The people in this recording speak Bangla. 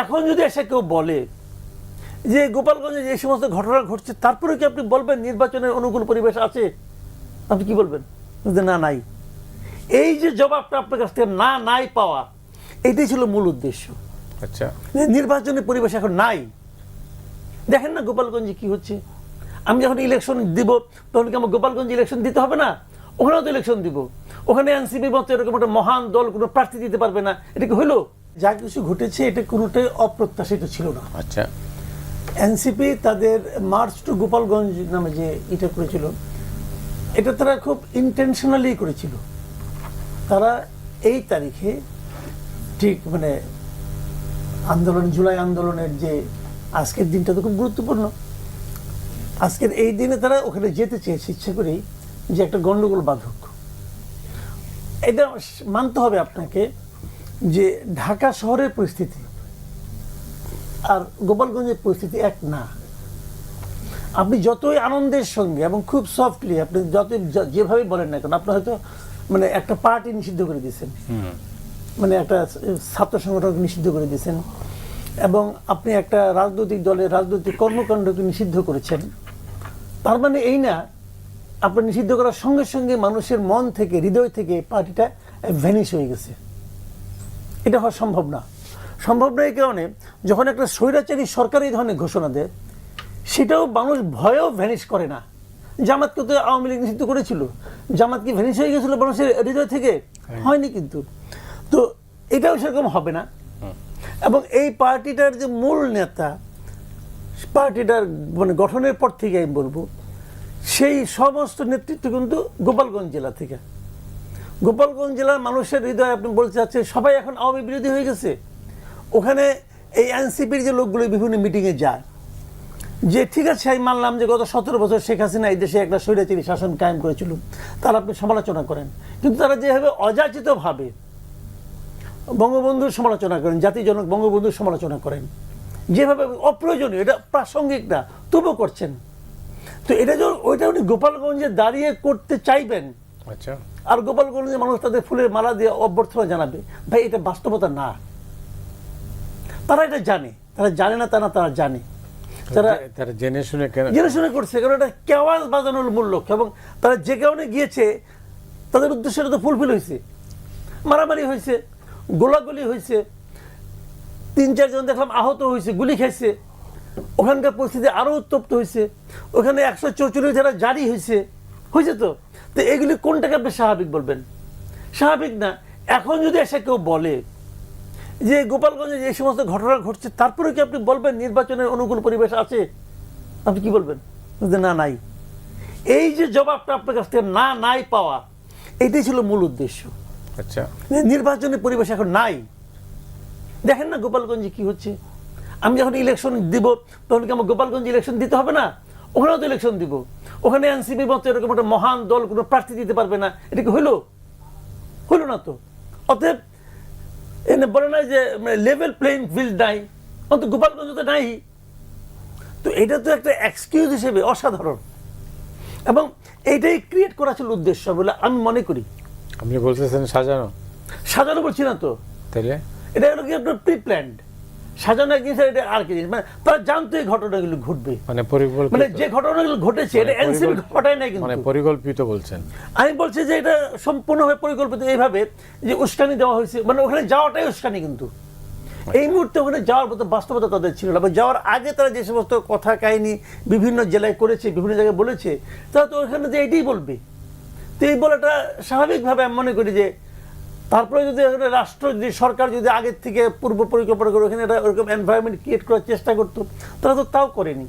এখন যদি এসে কেউ বলে যে গোপালগঞ্জে যে সমস্ত ঘটনা ঘটছে তারপরে কি আপনি বলবেন নির্বাচনের অনুকূল পরিবেশ আছে? আপনি কি বলবেন? যে না নাই। এই যে জবাবটা আপনার কাছ থেকে না নাই পাওয়া এটাই ছিল মূল উদ্দেশ্য। আচ্ছা। নির্বাচনের পরিবেশ এখন নাই। দেখেন না গোপালগঞ্জে কি হচ্ছে। আমি যখন ইলেকশন দিব তখন কি আমার গোপালগঞ্জে ইলেকশন দিতে হবে না? ওখানেও তো ইলেকশন দিব। ওখানে এনসিপির মতো এরকম একটা মহান দল কোনো প্রার্থী দিতে পারবে না। এটা কি হলো? যা কিছু ঘটেছে এটা কোনোটাই অপ্রত্যাশিত ছিল না। আচ্ছা। এনসিপি তাদের মার্চ টু গোপালগঞ্জ নামে যে এটা করেছিল এটা তারা খুব ইন্টেনশনালি করেছিল। তারা এই তারিখে ঠিক মানে আন্দোলন জুলাই আন্দোলনের যে আজকের দিনটা তো খুব গুরুত্বপূর্ণ। আজকের এই দিনে তারা ওখানে যেতে চেয়েছে ইচ্ছে করেই যে একটা গন্ডগোল বাধক। এটা মানতে হবে আপনাকে যে ঢাকা শহরের পরিস্থিতি আর গোপালগঞ্জের পরিস্থিতি এক না। আপনি যতই আনন্দের সঙ্গে এবং খুব সফটলি আপনি যতই যেভাবে বলেন না কেন আপনি হয়তো মানে একটা পার্টি নিষিদ্ধ করে দিয়েছেন। মানে একটা ছাত্র সংগঠনকে নিষিদ্ধ করে দিয়েছেন এবং আপনি একটা রাজনৈতিক দলের রাজনৈতিক কর্মকাণ্ডকে নিষিদ্ধ করেছেন। তার মানে এই না আপনি নিষিদ্ধ করার সঙ্গে সঙ্গে মানুষের মন থেকে হৃদয় থেকে পার্টিটা ভ্যানিশ হয়ে গেছে। এটা হওয়া সম্ভব না। সম্ভব না এই কারণে যখন একটা স্বৈরাচারী সরকার এই ধরনের ঘোষণা দেয় সেটাও মানুষ ভয়েও ভ্যানিশ করে না। জামাতকে তো আওয়ামী লীগ নিষিদ্ধ করেছিল। জামাত কি ভ্যানিশ হয়ে গেছিল মানুষের হৃদয় থেকে। হয়নি কিন্তু। তো এটাও সেরকম হবে না। এবং এই পার্টিটার যে মূল নেতা পার্টিটার মানে গঠনের পর থেকে আমি বলব সেই সমস্ত নেতৃত্ব কিন্তু গোপালগঞ্জ জেলা থেকে। গোপালগঞ্জ জেলার মানুষের হৃদয় আপনি বলতে চাচ্ছেন, সবাই এখন আওয়ামী বিরোধী হয়ে গেছে। ওখানে এই এনসিপির যে লোকগুলো বিভিন্ন মিটিংয়ে যায়। যে ঠিক আছে, আমি মানলাম যে গত সতেরো বছর শেখ হাসিনা এই দেশে একটা স্বৈরাচারী শাসন কায়েম করেছিল, তার আপনি সমালোচনা করেন। কিন্তু তারা যেভাবে অযাচিতভাবে বঙ্গবন্ধুর সমালোচনা করেন জাতিজনক বঙ্গবন্ধুর সমালোচনা করেন, যেভাবে অপ্রয়োজনীয়, এটা প্রাসঙ্গিক না, তবুও করছেন। তো এটা যখন, ওইটা উনি গোপালগঞ্জে দাঁড়িয়ে করতে চাইবেন আচ্ছা। আর গোপালগঞ্জে মানুষ তাদের ফুলের মালা দিয়ে অভ্যর্থনা জানাবে ভাই এটা বাস্তবতা না। তারা এটা জানে। তারা জানে না তা না তারা জানে। তারা তারা জেনে শুনে কেন জেনে শুনে করছে কারণ এটা কেওয়াজ বাজানোর মূল লক্ষ্য। এবং তারা যে কারণে গিয়েছে তাদের উদ্দেশ্যটা তো ফুলফিল হয়েছে। মারামারি হয়েছে গোলাগুলি হয়েছে তিন চারজন দেখলাম আহত হয়েছে গুলি খাইছে। ওখানকার পরিস্থিতি আরও উত্তপ্ত হয়েছে। ওখানে একশো চৌচল্লিশ ধারা জারি হয়েছে। হয়েছে তো? তো এগুলি কোনটাকে আপনি স্বাভাবিক বলবেন? স্বাভাবিক না এখন যদি এসে কেউ বলে যে গোপালগঞ্জে যে সমস্ত ঘটনা ঘটছে তারপরে কি আপনি বলবেন নির্বাচনের অনুকূল পরিবেশ আছে? আপনি কি বলবেন? যে না নাই। এই যে জবাবটা আপনার কাছ থেকে না নাই পাওয়া এটাই ছিল মূল উদ্দেশ্য। আচ্ছা। নির্বাচনের পরিবেশ এখন নাই। দেখেন না গোপালগঞ্জে কি হচ্ছে? আমি যখন ইলেকশন দিব তখন কি আমার গোপালগঞ্জে ইলেকশন দিতে হবে না? ওখানেও তো ইলেকশন দিব। ওখানে এনসিপির মতো এরকম একটা মহান দল কোনো প্রার্থী দিতে পারবে না এটা কি হইল হইল না তো। অতএব এনে বলে না যে লেভেল প্লেইং ফিল্ড নাই অন্তত গোপালগঞ্জ তো নাই। তো এটা তো একটা এক্সকিউজ হিসেবে অসাধারণ। এবং এইটাই ক্রিয়েট করা ছিল উদ্দেশ্য বলে আমি মনে করি। আপনি বলতেছেন সাজানো। সাজানো বলছি না তো। তাইলে? এটা হলো কি আপনার প্রি প্ল্যান্ড সাজানো এক জিনিস এটা আর কি জিনিস? মানে তারা জানতো এই ঘটনাগুলো ঘটবে। মানে পরিকল্পিত মানে যে ঘটনাগুলো ঘটেছে এটা মানে পরিকল্প- ঘটায় নাই মানে কিন্তু পরিকল্পিত বলছেন। আমি বলছি যে এটা সম্পূর্ণভাবে পরিকল্পিত এইভাবে যে উস্কানি দেওয়া হয়েছে মানে ওখানে যাওয়াটাই উস্কানি কিন্তু। এই মুহূর্তে ওখানে যাওয়ার মতো বাস্তবতা তাদের ছিল না। যাওয়ার আগে তারা যে সমস্ত কথা কাহিনী বিভিন্ন জেলায় করেছে বিভিন্ন জায়গায় বলেছে তারা তো ওখানে যে এটাই বলবে। তো এই বলাটা স্বাভাবিকভাবে আমি মনে করি যে তারপরে যদি রাষ্ট্র, যদি সরকার যদি আগের থেকে পূর্ব পরিকল্পনা করে ওখানে একটা ওরকম এনভায়রনমেন্ট ক্রিয়েট করার চেষ্টা করতো তারা তো তাও করেনি।